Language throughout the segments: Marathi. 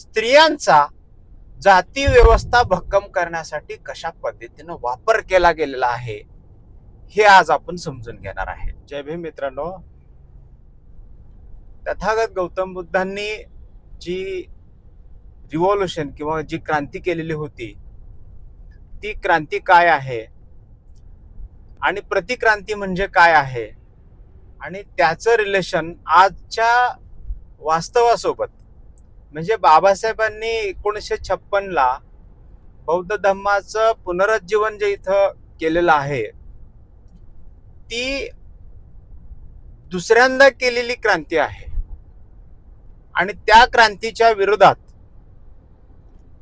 स्त्रियांचा जाती व्यवस्था भक्कम करण्यासाठी कशा पद्धतीनं वापर केला गेलेला आहे हे आज आपण समजून घेणार आहे जय भीम मित्रांनो. तथागत गौतम बुद्धांनी जी रिव्हॉल्युशन किंवा जी क्रांती केलेली होती ती क्रांती काय आहे? आणि प्रतिक्रांती म्हणजे काय आहे? आणि त्याचं रिलेशन आजच्या वास्तवासोबत म्हणजे बाबासाहेबांनी एकोणीसशे छप्पनला बौद्ध धर्माचं पुनरुज्जीवन जे इथं केलेलं आहे ती दुसऱ्यांदा केलेली क्रांती आहे. आणि त्या क्रांतीच्या विरोधात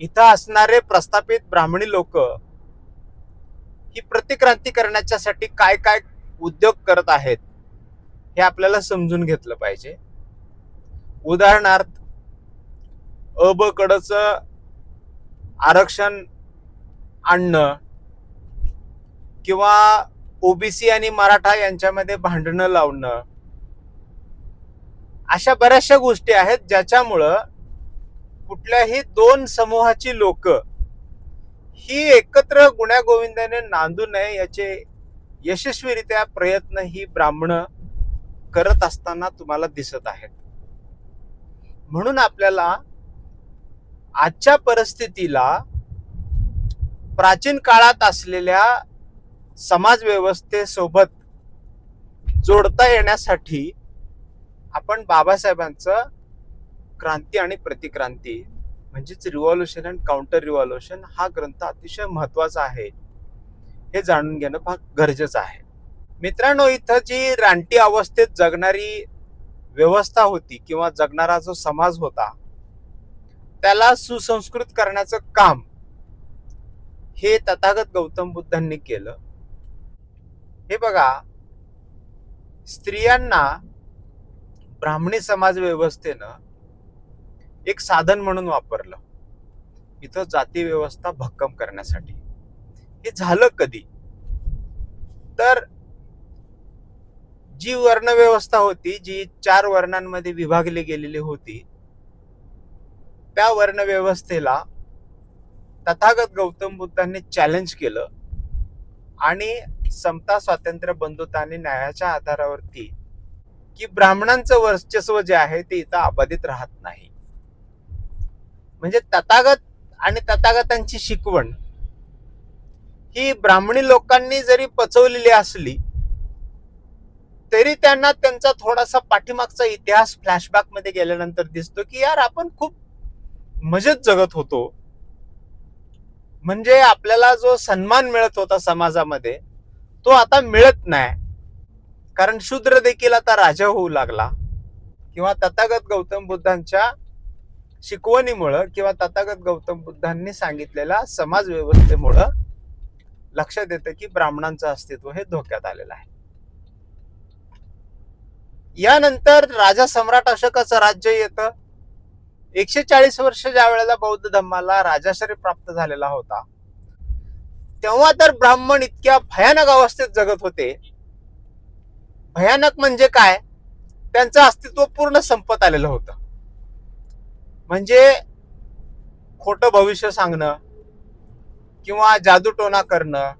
इथं असणारे प्रस्थापित ब्राह्मणी लोक ही प्रतिक्रांती करण्याच्यासाठी काय काय उद्योग करत आहेत हे आपल्याला समजून घेतलं पाहिजे. उदाहरणार्थ अ ब कडच आरक्षण आणणं किंवा ओबीसी आणि मराठा यांच्यामध्ये भांडणं लावणं अशा बऱ्याचशा गोष्टी आहेत ज्याच्यामुळं कुठल्याही दोन समूहाची लोक ही एकत्र गुण्यागोविंदाने नांदू नये याचे यशस्वीरित्या प्रयत्न ही ब्राह्मण करत असताना तुम्हाला दिसत आहेत. म्हणून आपल्याला आजच्या परिस्थितीला प्राचीन काळात असलेल्या समाज व्यवस्थेसोबत जोडता येण्यासाठी आपण बाबासाहेबांचं क्रांती आणि प्रतिक्रांती म्हणजेच रिव्हॉल्युशन अँड काउंटर रिव्हॉल्युशन हा ग्रंथ अतिशय महत्त्वाचा आहे. हे जाणून घेणं फार गरजेचं आहे. मित्रांनो इथं जी रानटी अवस्थेत जगणारी व्यवस्था होती किंवा जगणारा जो समाज होता त्याला सुसंस्कृत करण्याचं काम. हे तथागत गौतम बुद्धांनी केलं. हे बघा स्त्रियांना ब्राह्मणी समाज व्यवस्थेनं एक साधन म्हणून वापरलं. इथं जाती व्यवस्था भक्कम करण्यासाठी. हे झालं कधी? तर जी वर्ण व्यवस्था होती जी चार वर्णांमध्ये विभागली गेलेली होती त्या वर्ण व्यवस्थेला तथागत गौतम बुद्धांनी चॅलेंज केलं आणि समता स्वातंत्र्य बंधुता आणि न्यायाच्या आधारावरती की ब्राह्मणांचं वर्चस्व जे आहे ते इथं अबाधित राहत नाही. म्हणजे तथागत आणि तथागतांची शिकवण ही ब्राह्मणी लोकांनी जरी पचवलेली असली तरी त्यांना त्यांचा थोडासा पाठीमागचा इतिहास फ्लॅशबॅकमध्ये गेल्यानंतर दिसतो की यार आपण खूप मजेत जगत होतो. म्हणजे आपल्याला जो सन्मान मिळत होता समाजामध्ये तो आता मिळत नाही. कारण शूद्र देखील आता राजा होऊ लागला. किंवा तथागत गौतम बुद्धांच्या शिकवणीमुळं किंवा तथागत गौतम बुद्धांनी सांगितलेल्या समाज व्यवस्थेमुळं लक्षात येतं की ब्राह्मणांचं अस्तित्व हे धोक्यात आलेलं आहे. यानंतर राजा सम्राट अशोकाचं राज्य येतं. एकशे चाळीस वर्ष ज्या वेळेला बौद्ध धर्माला राजाश्रय प्राप्त झालेला होता तेव्हा तर ब्राह्मण इतक्या भयानक अवस्थेत जगत होते. भयानक म्हणजे काय? त्यांचं अस्तित्व पूर्ण संपत आलेलं होतं. म्हणजे खोटं भविष्य सांगणं किंवा जादूटोना करणं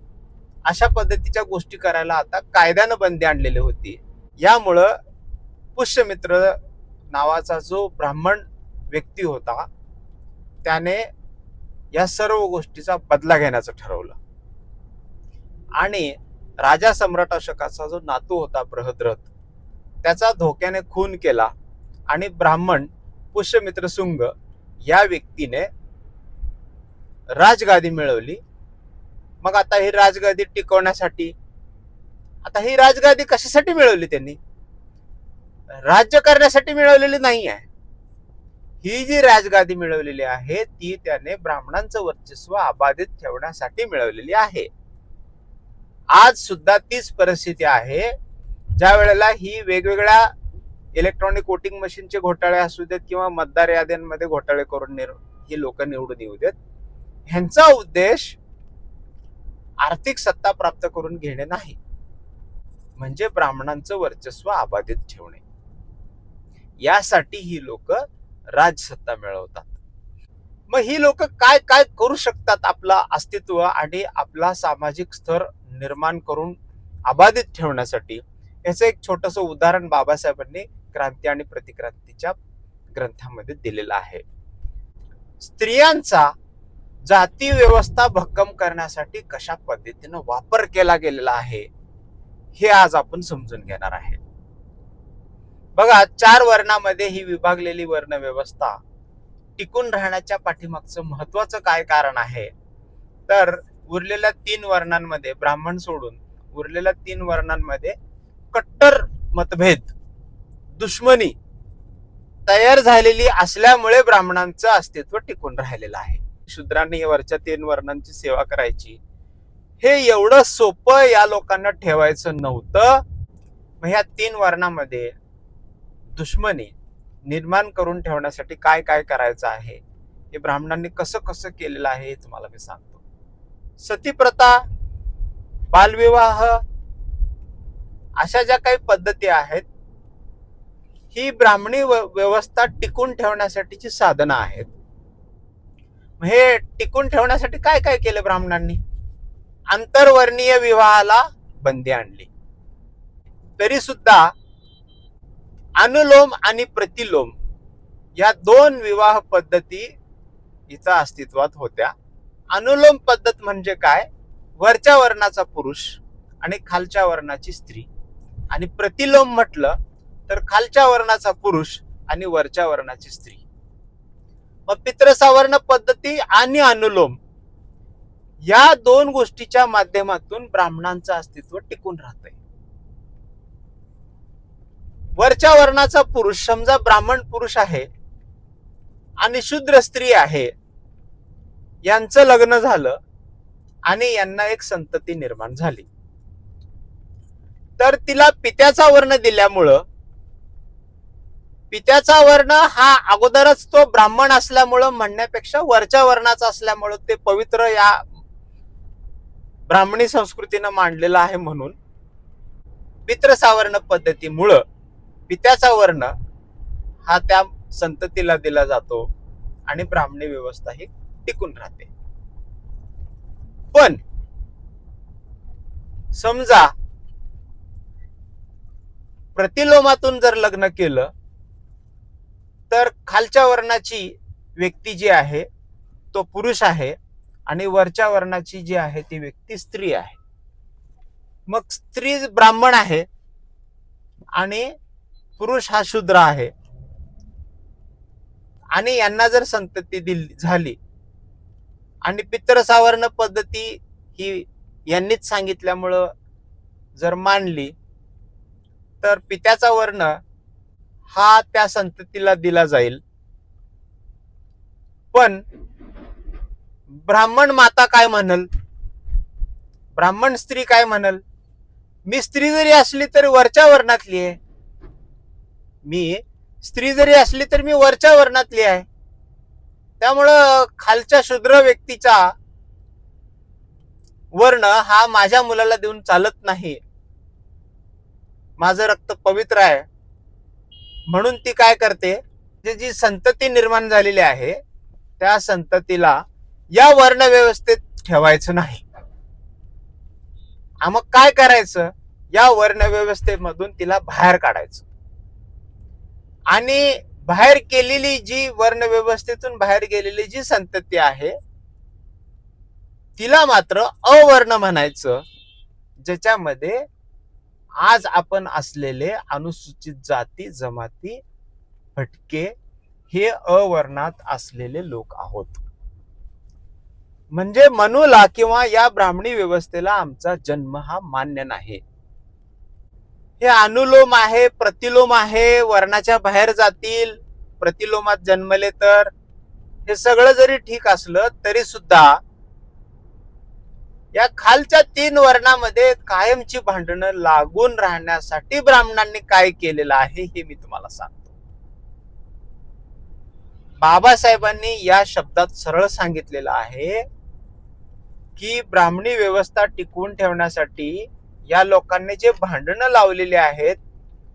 अशा पद्धतीच्या गोष्टी करायला आता कायद्यानं बंदी आणलेली होती. यामुळं पुष्यमित्र नावाचा जो ब्राह्मण व्यक्ती होता त्याने या सर्व गोष्टीचा बदला घेण्याचं ठरवलं. आणि राजा सम्राट अशोकाचा जो नातू होता बृहद्रथ त्याचा धोक्याने खून केला आणि ब्राह्मण पुष्यमित्र सुंग या व्यक्तीने राजगादी मिळवली. मग आता ही राजगादी टिकवण्यासाठी आता ही राजगादी कशासाठी मिळवली त्यांनी? राज्य करण्यासाठी मिळवलेली नाही आहे ही जी राजगादी मिळवलेली आहे ती त्याने ब्राह्मणांचं वर्चस्व अबाधित ठेवण्यासाठी मिळवलेली आहे. आज सुद्धा तीच परिस्थिती आहे. ज्या वेळेला ही वेगवेगळ्या इलेक्ट्रॉनिक वोटिंग मशीनचे घोटाळे असू देत किंवा मतदार याद्यांमध्ये घोटाळे करून ही लोक निवडून येऊ देत ह्यांचा उद्देश आर्थिक सत्ता प्राप्त करून घेणे नाही. म्हणजे ब्राह्मणांचं वर्चस्व अबाधित ठेवणे. यासाठी ही लोक राजसत्ता मिळवतात. मग ही लोक काय काय करू शकतात आपला अस्तित्व आणि आपला सामाजिक स्तर निर्माण करून अबाधित ठेवण्यासाठी? याचं एक छोटस उदाहरण बाबासाहेबांनी क्रांती आणि प्रतिक्रांतीच्या ग्रंथामध्ये दिलेलं आहे. स्त्रियांचा जाती व्यवस्था भक्कम करण्यासाठी कशा पद्धतीनं वापर केला गेलेला आहे हे आज आपण समजून घेणार आहे. बघा चार वर्णामध्ये ही विभागलेली वर्ण व्यवस्था टिकून राहण्याच्या पाठीमागचं महत्वाचं काय कारण आहे? तर उरलेल्या तीन वर्णांमध्ये ब्राह्मण सोडून उरलेल्या तीन वर्णांमध्ये कट्टर मतभेद दुश्मनी तयार झालेली असल्यामुळे ब्राह्मणांचं अस्तित्व टिकून राहिलेलं आहे. शूद्रांनी वरच्या तीन वर्णांची सेवा करायची. हे एवढं सोपं या लोकांना ठेवायचं नव्हतं. मग ह्या तीन वर्णामध्ये दुश्मनी निर्माण करून ठेवण्यासाठी काय काय करायचं आहे? हे ब्राह्मणांनी कसं कसं केलेलं आहे हे तुम्हाला मी सांगतो. सतीप्रथा बालविवाह अशा ज्या काही पद्धती आहेत ही ब्राह्मणी व्यवस्था टिकून ठेवण्यासाठीची साधनं आहेत. हे टिकून ठेवण्यासाठी काय काय केलं ब्राह्मणांनी? आंतरवर्णीय विवाहाला बंदी आणली. तरी सुद्धा अनुलोम आणि प्रतिलोम या दोन विवाह पद्धती इथं अस्तित्वात होत्या. अनुलोम पद्धत म्हणजे काय? वरच्या वर्णाचा पुरुष आणि खालच्या वर्णाची स्त्री. आणि प्रतिलोम म्हटलं तर खालच्या वर्णाचा पुरुष आणि वरच्या वर्णाची स्त्री. मग पित्रसावर्ण पद्धती आणि अनुलोम या दोन गोष्टीच्या माध्यमातून ब्राह्मणांचं अस्तित्व टिकून राहतंय. वरच्या वर्णाचा पुरुष समजा ब्राह्मण पुरुष आहे आणि शूद्र स्त्री आहे यांचं लग्न झालं आणि यांना एक संतती निर्माण झाली. तर तिला पित्याचा वर्ण दिल्यामुळं पित्याचा वर्ण हा अगोदरच तो ब्राह्मण असल्यामुळं म्हणण्यापेक्षा वरच्या वर्णाचा असल्यामुळं ते पवित्र या ब्राह्मणी संस्कृतीनं मांडलेलं आहे म्हणून पित्रसावर्ण पद्धतीमुळं. पित्याचा वर्ण हा त्या संततीला दिला जातो आणि ब्राह्मणी व्यवस्था ही टिकून राहते. पण समजा प्रतिलोमातून जर लग्न केलं तर खालच्या वर्णाची व्यक्ती जी आहे तो पुरुष आहे आणि वरच्या वर्णाची जी आहे ती व्यक्ती स्त्री आहे. मग स्त्री ब्राह्मण आहे आणि पुरुष हा शूद्र आहे. आणि यांना जर संतती दिली झाली आणि पितृसावर्ण पद्धती ही यांनीच सांगितल्यामुळं जर मानली तर पित्याचा वर्ण हा त्या संततीला दिला जाईल. पण ब्राह्मण माता काय म्हणल? ब्राह्मण स्त्री काय म्हणल? मी स्त्री जरी असली तरी वरच्या वर्णातली आहे. मी स्त्री जरी असली तर मी वरच्या वर्णातली आहे. त्यामुळं खालच्या शूद्र व्यक्तीचा वर्ण हा माझ्या मुलाला देऊन चालत नाही. माझं रक्त पवित्र आहे. म्हणून ती काय करते? जे जी संतती निर्माण झालेली आहे त्या संततीला या वर्ण व्यवस्थेत ठेवायचं नाही. मग काय करायचं? या वर्ण व्यवस्थेमधून तिला बाहेर काढायचं. आणि बाहेर केलेली जी वर्ण व्यवस्थेतून बाहेर गेलेली जी संतती आहे तिला मात्र अवर्ण म्हणायचं ज्याच्यामध्ये आज आपण असलेले अनुसूचित जाती जमाती भटके हे अवर्णात असलेले लोक आहोत. म्हणजे मनुला किंवा या ब्राह्मणी व्यवस्थेला आमचा जन्म हा मान्य नाही. हे अनुलोम आहे प्रतिलोम आहे वर्णाच्या बाहेर जातील प्रतिलोमात जन्मले तर. हे सगळं जरी ठीक असलं तरी सुद्धा या खालच्या तीन वर्णामध्ये कायमची भांडणं लागून राहण्यासाठी ब्राह्मणांनी काय केलेलं आहे हे मी तुम्हाला सांगतो. बाबासाहेबांनी या शब्दात सरळ सांगितलेलं आहे की ब्राह्मणी व्यवस्था टिकवून ठेवण्यासाठी या लोकांनी जे भांडणं लावलेली आहेत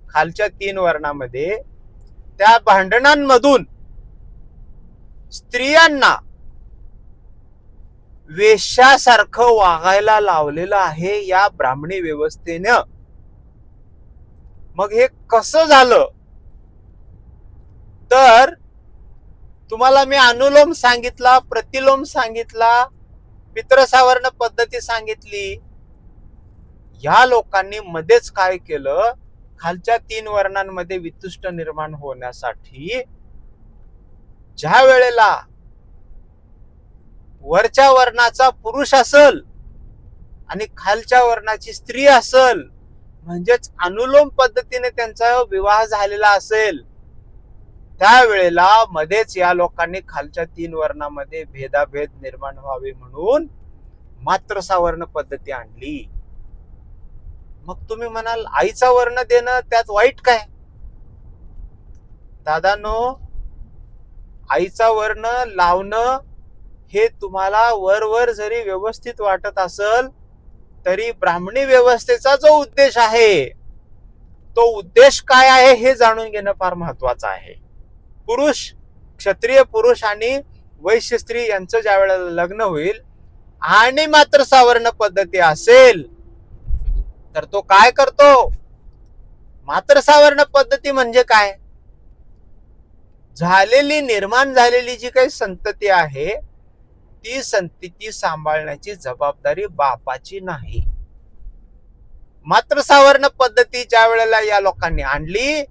खालच्या तीन वर्णामध्ये त्या भांडणांमधून स्त्रियांना वेश्यासारखं वागायला लावलेलं आहे या ब्राह्मणी व्यवस्थेनं. मग हे कसं झालं? तर तुम्हाला मी अनुलोम सांगितला प्रतिलोम सांगितला पित्रसावर्ण पद्धती सांगितली. ह्या लोकांनी मध्येच काय केलं? खालच्या तीन वर्णांमध्ये वितुष्ट निर्माण होण्यासाठी ज्या वेळेला वरच्या वर्णाचा पुरुष असल आणि खालच्या वर्णाची स्त्री असल म्हणजेच अनुलोम पद्धतीने त्यांचा विवाह झालेला असेल त्यावेळेला मध्येच या लोकांनी खालच्या तीन वर्णामध्ये भेदाभेद निर्माण व्हावे म्हणून मात्र सावर्ण पद्धती आणली. मग तुम्ही म्हणाल आईचा वर्ण देणं त्यात वाईट काय? दादानो आईचा वर्ण लावणं हे तुम्हाला वरवर जरी व्यवस्थित वाटत असल तरी ब्राह्मणी व्यवस्थेचा जो उद्देश आहे तो उद्देश काय आहे हे जाणून घेणं फार महत्वाचं आहे. पुरुष क्षत्रिय पुरुष आणि वैश्य स्त्री यांचं ज्या वेळेला लग्न होईल आणि मात्र सावर्ण पद्धती असेल तर तो काय करतो? मात्र सावर्ण पद्धती म्हणजे काय? झालेली निर्माण झालेली जी काही संतती आहे ती संतती सांभाळण्याची जबाबदारी बापाची नाही. मात्र सावर्ण पद्धती ज्या वेळेला या लोकांनी आणली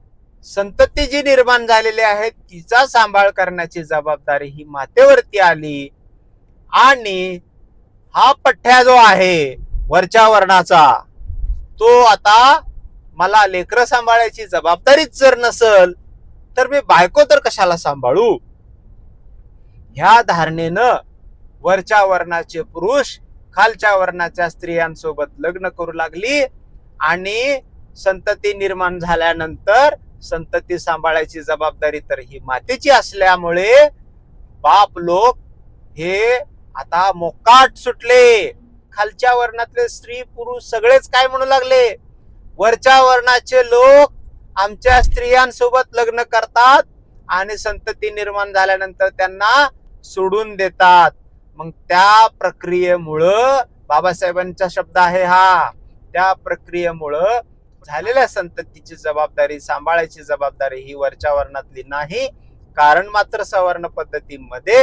संतती जी निर्माण झालेली आहे तिचा सांभाळ करण्याची जबाबदारी ही मातेवरती आली. आणि हा पठ्ठ्या जो आहे वरच्या वर्णाचा तो आता मला लेकरं सांभाळायची जबाबदारीच जर नसल तर मी बायको तर कशाला सांभाळू? ह्या धारणेनं वरच्या वर्णाचे पुरुष खालच्या वर्णाच्या स्त्रियांसोबत लग्न करू लागली आणि संतती निर्माण झाल्यानंतर संतती सांभाळायची जबाबदारी तर ही मातेची असल्यामुळे बाप लोक हे आता मोकाट सुटले. खालच्या वर्णातले स्त्री पुरुष सगळेच काय म्हणू लागले? वरच्या वर्णाचे लोक आमच्या स्त्रियांसोबत लग्न करतात आणि संतती निर्माण झाल्यानंतर त्यांना सोडून देतात. मग त्या प्रक्रियेमुळं बाबासाहेबांचा शब्द आहे हा. त्या प्रक्रियेमुळं झालेल्या संततीची जबाबदारी सांभाळायची जबाबदारी ही वरच्या वर्णातली नाही. कारण मात्र सवर्ण पद्धतीमध्ये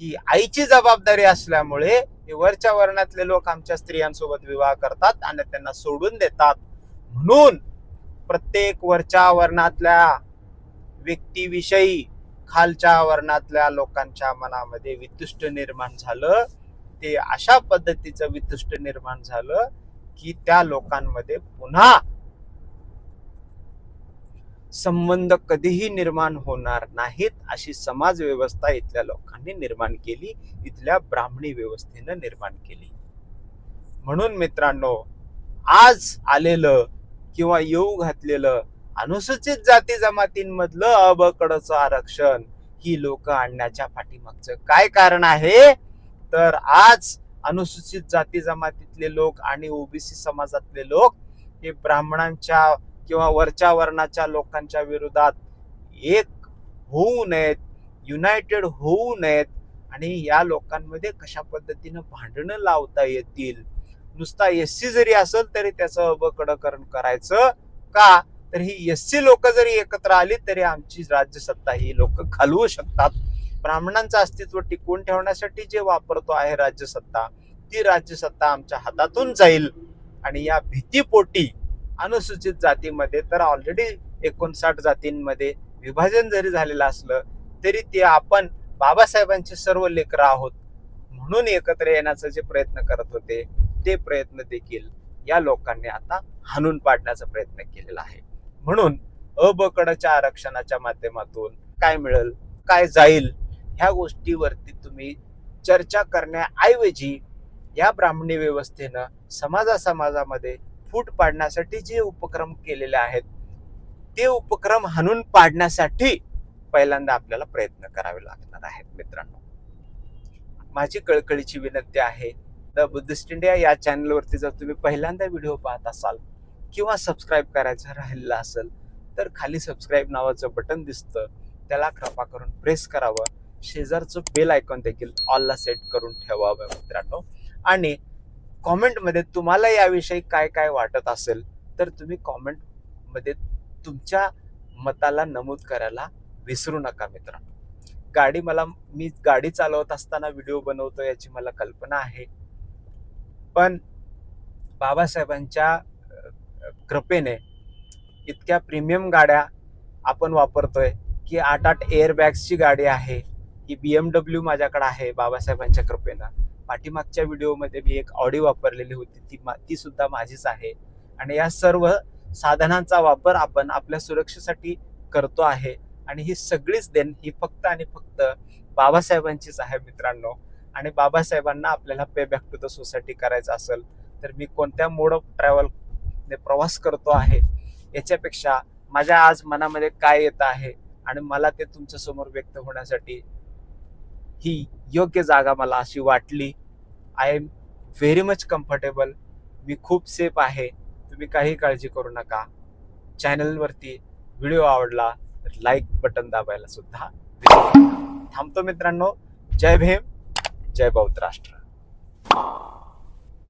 ही आईची जबाबदारी असल्यामुळे वरच्या वर्णातले लोक आमच्या स्त्रियांसोबत विवाह करतात आणि त्यांना सोडून देतात. म्हणून प्रत्येक वरच्या वर्णातल्या व्यक्तीविषयी खालच्या वर्णातल्या लोकांच्या मनामध्ये वितुष्ट निर्माण झालं. ते अशा पद्धतीचं वितुष्ट निर्माण झालं की त्या लोकांमध्ये पुन्हा संबंध कधीही निर्माण होणार नाहीत अशी समाज व्यवस्था इथल्या लोकांनी निर्माण केली इथल्या ब्राह्मणी व्यवस्थेनं निर्माण केली. म्हणून मित्रांनो आज आलेलं किंवा येऊ घातलेलं अनुसूचित जाती जमातींमधलं अबकडचं आरक्षण ही लोक आणण्याच्या पाठीमागचं काय कारण आहे? तर आज अनुसूचित जाती जमातीतले लोक आणि ओबीसी समाजातले लोक हे ब्राह्मणांच्या किंवा वरच्या वर्णाच्या लोकांच्या विरोधात एक होऊ नयेत युनायटेड होऊ नयेत आणि या लोकांमध्ये कशा पद्धतीनं भांडणं लावता येतील? नुसता एस सी जरी असेल तरी त्याचं अबकडकरण करायचं का? तर ही एस सी लोक जरी एकत्र आली तरी आमची राज्यसत्ता ही लोक घालवू शकतात. ब्राह्मणांचं अस्तित्व टिकवून ठेवण्यासाठी जे वापरतो आहे राज्यसत्ता ती राज्यसत्ता आमच्या हातातून जाईल आणि या भीतीपोटी अनुसूचित जातीमध्ये तर ऑलरेडी एकोणसाठ जातींमध्ये विभाजन जरी झालेलं असलं तरी ते आपण बाबासाहेबांचे सर्व लेकर आहोत. म्हणून एकत्र येण्याचा जे प्रयत्न करत होते ते प्रयत्न देखील या लोकांनी आता हाणून पाडण्याचा प्रयत्न केलेला आहे. म्हणून अबकडच्या आरक्षणाच्या माध्यमातून काय मिळेल काय जाईल ह्या गोष्टीवरती तुम्ही चर्चा करण्याऐवजी या ब्राह्मणी व्यवस्थेनं समाजा समाजामध्ये फूट पाडण्यासाठी जे उपक्रम केलेले आहेत ते उपक्रम हाणून पाडण्यासाठी पहिल्यांदा आपल्याला प्रयत्न करावे लागणार आहेत मित्रांनो. माझी कळकळीची विनंती आहे द बुद्धिस्ट इंडिया या चॅनलवरती जर तुम्ही पहिल्यांदा व्हिडिओ पाहत असाल किंवा सबस्क्राईब करायचं राहिलेलं असेल तर खाली सबस्क्राईब नावाचं बटन दिसतं त्याला कृपा करून प्रेस करावं. शेजारचं बेल आयकॉन देखील ऑलला सेट करून ठेवावं मित्रांनो. आणि कॉमेंटमध्ये तुम्हाला याविषयी काय काय वाटत असेल तर तुम्ही कॉमेंटमध्ये तुमच्या मताला नमूद करायला विसरू नका मित्रांनो. गाडी मला मी गाडी चालवत असताना व्हिडिओ बनवतो याची मला कल्पना आहे. पण बाबासाहेबांच्या कृपेने इतक्या प्रीमियम गाड्या आपण वापरतोय की आठ आठ एअरबॅग्सची गाडी आहे ही बी एम डब्ल्यू माझ्याकडे आहे बाबासाहेबांच्या कृपेनं. पाठीमागच्या व्हिडिओमध्ये मी एक ऑडी वापरलेली होती. ती मा- ती सुद्धा माझीच आहे. आणि या सर्व साधनांचा वापर आपण आपल्या सुरक्षेसाठी करतो आहे. आणि ही सगळीच देण ही फक्त आणि फक्त बाबासाहेबांचीच आहे मित्रांनो. आणि बाबासाहेबांना आपल्याला pay back to the society करायचं असेल तर मी कोणत्या मोड ऑफ ट्रॅव्हलने प्रवास करतो आहे याच्यापेक्षा माझ्या आज मनामध्ये काय येत आहे आणि मला ते तुमच्यासमोर व्यक्त होण्यासाठी ही योग्य जागा मला अशी वाटली. I am very much comfortable मी खूप सेफ आहे. तुम्ही काही काळजी करू नका. चॅनलवरती व्हिडिओ आवडला तर लाईक बटन दाबायला सुद्धा. थांबतो मित्रांनो. जय भीम. जय बौद्ध राष्ट्र.